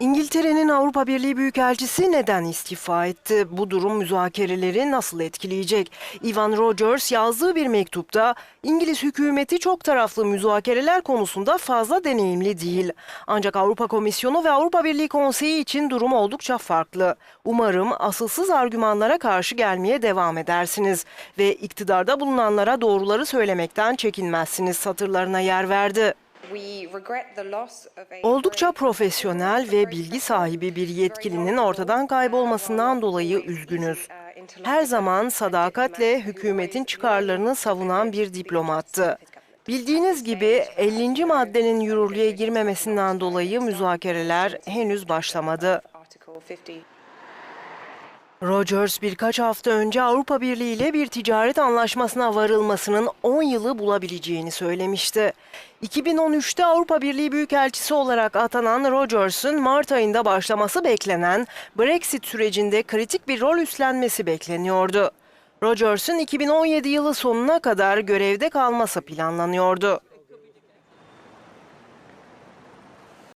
İngiltere'nin Avrupa Birliği Büyükelçisi neden istifa etti? Bu durum müzakereleri nasıl etkileyecek? Ivan Rogers yazdığı bir mektupta İngiliz hükümeti çok taraflı müzakereler konusunda fazla deneyimli değil. Ancak Avrupa Komisyonu ve Avrupa Birliği Konseyi için durum oldukça farklı. Umarım asılsız argümanlara karşı gelmeye devam edersiniz ve iktidarda bulunanlara doğruları söylemekten çekinmezsiniz satırlarına yer verdi. Oldukça profesyonel ve bilgi sahibi bir yetkilinin ortadan kaybolmasından dolayı üzgünüz. Her zaman sadakatle hükümetin çıkarlarını savunan bir diplomattı. Bildiğiniz gibi 50. maddenin yürürlüğe girmemesinden dolayı müzakereler henüz başlamadı. Rogers birkaç hafta önce Avrupa Birliği ile bir ticaret anlaşmasına varılmasının 10 yılı bulabileceğini söylemişti. 2013'te Avrupa Birliği Büyükelçisi olarak atanan Rogers'ın Mart ayında başlaması beklenen Brexit sürecinde kritik bir rol üstlenmesi bekleniyordu. Rogers'ın 2017 yılı sonuna kadar görevde kalması planlanıyordu.